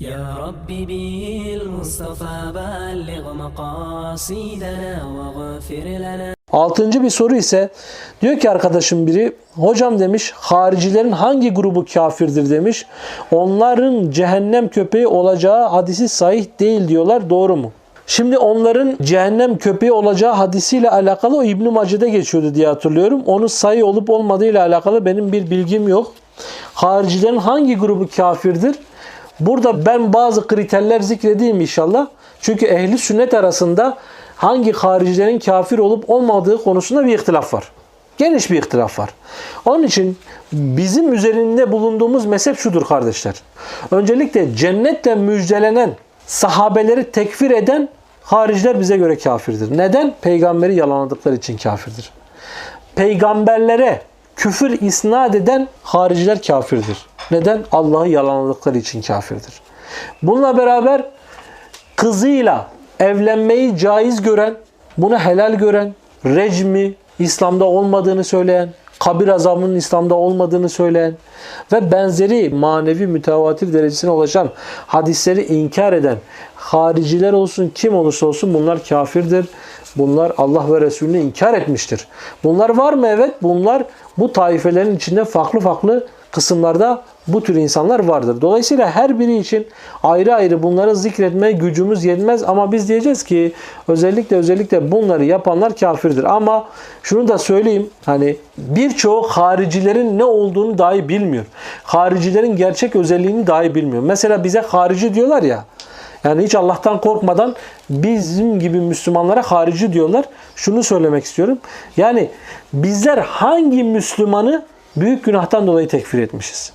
يا رب بالمصطفى بلغ مقاصدنا واغفر لنا Altıncı bir soru ise diyor ki arkadaşım biri hocam demiş haricilerin hangi grubu kafirdir demiş. Onların cehennem köpeği olacağı hadisi sahih değil diyorlar doğru mu? Şimdi onların cehennem köpeği olacağı hadisiyle alakalı o İbn-i Mace'de geçiyordu diye hatırlıyorum. Onun sayı olup olmadığıyla alakalı benim bir bilgim yok. Haricilerin hangi grubu kafirdir? Burada ben bazı kriterler zikredeyim inşallah. Çünkü ehli sünnet arasında hangi haricilerin kafir olup olmadığı konusunda bir ihtilaf var. Geniş bir ihtilaf var. Onun için bizim üzerinde bulunduğumuz mezhep şudur kardeşler. Öncelikle cennetle müjdelenen sahabeleri tekfir eden hariciler bize göre kafirdir. Neden? Peygamberi yalanladıkları için kafirdir. Peygamberlere küfür isnat eden hariciler kafirdir. Neden? Allah'ı yalanladıkları için kafirdir. Bununla beraber kızıyla evlenmeyi caiz gören, bunu helal gören, recmi İslam'da olmadığını söyleyen, kabir azabının İslam'da olmadığını söyleyen ve benzeri manevi mütevatir derecesine ulaşan hadisleri inkar eden hariciler olsun kim olursa olsun bunlar kafirdir. Bunlar Allah ve Resulünü inkar etmiştir. Bunlar var mı? Evet. Bunlar bu taifelerin içinde farklı farklı kısımlarda bu tür insanlar vardır. Dolayısıyla her biri için ayrı ayrı bunları zikretmeye gücümüz yetmez ama biz diyeceğiz ki özellikle özellikle bunları yapanlar kafirdir. Ama şunu da söyleyeyim hani birçoğu haricilerin ne olduğunu dahi bilmiyor. Haricilerin gerçek özelliğini dahi bilmiyor. Mesela bize harici diyorlar ya. Yani hiç Allah'tan korkmadan bizim gibi Müslümanlara harici diyorlar. Şunu söylemek istiyorum. Yani bizler hangi Müslümanı büyük günahtan dolayı tekfir etmişiz?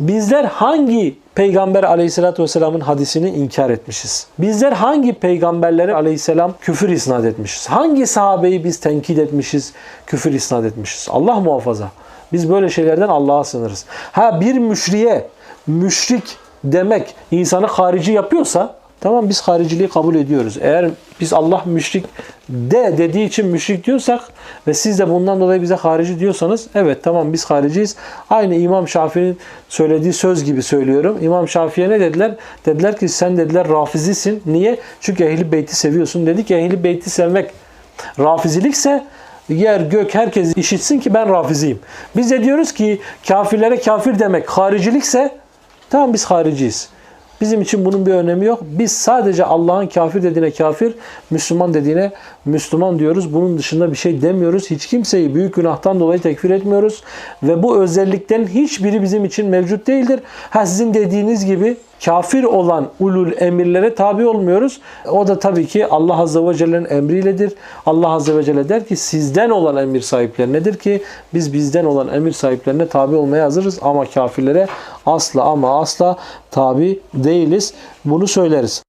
Bizler hangi Peygamber aleyhissalatü vesselamın hadisini inkar etmişiz? Bizler hangi peygamberlere aleyhisselam küfür isnat etmişiz? Hangi sahabeyi biz tenkit etmişiz, küfür isnat etmişiz? Allah muhafaza. Biz böyle şeylerden Allah'a sınırız. Ha bir müşriye, müşrik demek insanı harici yapıyorsa Tamam biz hariciliği kabul ediyoruz. Eğer biz Allah müşrik de dediği için müşrik diyorsak ve siz de bundan dolayı bize harici diyorsanız evet tamam biz hariciyiz. Aynı İmam Şafii'nin söylediği söz gibi söylüyorum. İmam Şafii'ye ne dediler? Dediler ki sen dediler rafizisin. Niye? Çünkü ehli beyti seviyorsun. Dedi ki ehli beyti sevmek rafizilikse yer gök herkes işitsin ki ben rafiziyim. Biz de diyoruz ki kafirlere kafir demek haricilikse tamam biz hariciyiz. Bizim için bunun bir önemi yok. Biz sadece Allah'ın kafir dediğine kafir, Müslüman dediğine Müslüman diyoruz. Bunun dışında bir şey demiyoruz. Hiç kimseyi büyük günahtan dolayı tekfir etmiyoruz. Ve bu özelliklerin hiçbiri bizim için mevcut değildir. Ha sizin dediğiniz gibi kafir olan ulul emirlere tabi olmuyoruz. O da tabii ki Allah Azze ve Celle'nin emriyledir. Allah Azze ve Celle der ki sizden olan emir sahiplerinedir ki biz bizden olan emir sahiplerine tabi olmaya hazırız ama kafirlere asla ama asla tabi değiliz. Bunu söyleriz.